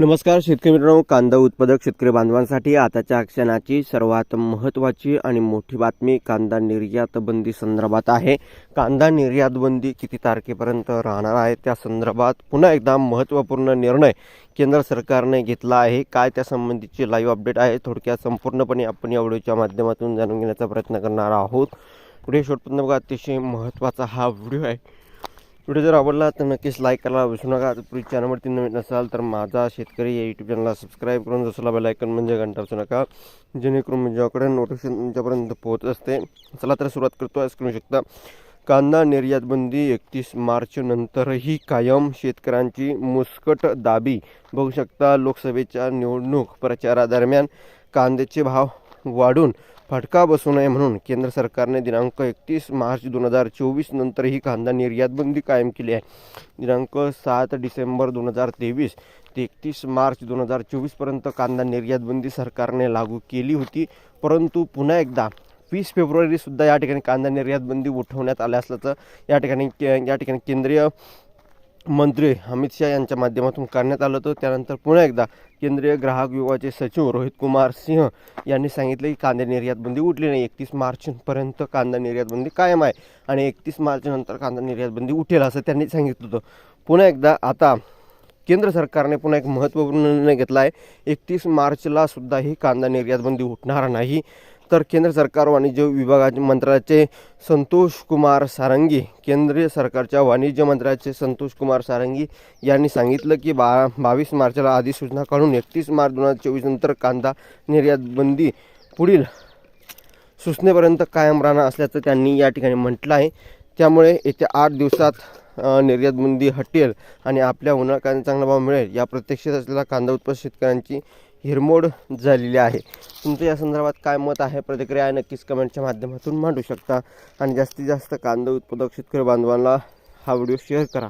नमस्कार शेतकरी मित्रांनो. कांदा उत्पादक शेतकरी बांधवांसाठी आताच्या क्षणाची सर्वात महत्त्वाची आणि मोठी बातमी कांदा निर्यात बंदी संदर्भात आहे. कांदा निर्यात बंदी किती तारखेपर्यंत राहणार आहे? त्या संदर्भात पुन्हा एकदा महत्त्वपूर्ण निर्णय केंद्र सरकारने घेतला आहे. काय त्या संबंधीची लाईव्ह अपडेट आहे? थोडक्यात संपूर्णपणे आपण या व्हिडिओच्या माध्यमातून जाणून घेण्याचा प्रयत्न करणार आहोत. पुढे शेवटपर्यंत बघा अतिशय महत्त्वाचा हा व्हिडिओ आहे. व्हिडिओ जर आवडला तर नक्कीच लाईक करायला विसरू नका. पूर्वी चॅनलवरती नवीन असाल तर माझा शेतकरी या यूट्यूब चॅनलला सबस्क्राईब करून जसला बेल आयकन म्हणजे घंटा असू नका. जेणेकरून माझ्याकडे नोटिफिकेशन तुमच्यापर्यंत पोहोचत असते चला तर सुरुवात करतो. आज करू शकता कांदा निर्यातबंदी एकतीस मार्च नंतरही कायम. शेतकऱ्यांची मुस्कट दाबी. बघू शकता लोकसभेच्या निवडणूक प्रचारादरम्यान कांद्याचे भाव वाढून फटका बसू नये म्हणून केंद्र सरकारने दिनांक एकतीस मार्च दोन हजार चोवीस नंतर ही कांदा निर्यात बंदी कायम केली आहे. दिनांक सात डिसेंबर दोन हजार तेवीस ते एकतीस मार्च दोन हजार चोवीसपर्यंत कांदा निर्यात बंदी सरकारने लागू केली होती. परंतु पुन्हा एकदा वीस फेब्रुवारीसुद्धा या ठिकाणी कांदा निर्यात बंदी उठवण्यात आल्या असल्याचं या ठिकाणी के या ठिकाणी केंद्रीय मंत्री अमित शहा यांच्या माध्यमातून करण्यात आलं होतं. त्यानंतर पुन्हा एकदा केंद्रीय ग्राहक विभागाचे सचिव रोहित कुमार सिंह यांनी सांगितलं की कांदा निर्यात बंदी उठली नाही. एकतीस मार्चपर्यंत कांदा निर्यात बंदी कायम आहे आणि एकतीस मार्चनंतर कांदा निर्यात बंदी उठेल असं त्यांनी सांगितलं होतं. पुन्हा एकदा आता केंद्र सरकारने पुन्हा एक महत्त्वपूर्ण निर्णय घेतला आहे. एकतीस मार्चला सुद्धा ही कांदा निर्यात बंदी उठणार नाही. तर केंद्र सरकार वाणिज्य विभागाचे मंत्र्याचे संतोष कुमार सारंगी केंद्रीय सरकारच्या वाणिज्य मंत्र्याचे संतोष कुमार सारंगी यांनी सांगितलं की बा बावीस मार्चला अधिसूचना काढून एकतीस मार्च दोन हजार चोवीस नंतर कांदा निर्यात बंदी पुढील सूचनेपर्यंत कायम राहणार असल्याचं त्यांनी या ठिकाणी म्हटलं आहे. त्यामुळे येत्या आठ दिवसात निर्यातबंदी निर्यात बंदी हटेल आणि आपल्या उन्हाळ कांदा चांगला भाव मिळेल. या प्रत्यक्षात असलेला कांदा उत्पादक शेतकऱ्यांची हिरमोड झालेली आहे. तुमचं या संदर्भात काय मत आहे? प्रतिक्रिया नक्कीच कमेंटच्या माध्यमातून मांडू शकता. आणि जास्तीत जास्त कांदा उत्पादक शेतकरी बांधवांना हा व्हिडिओ शेअर करा.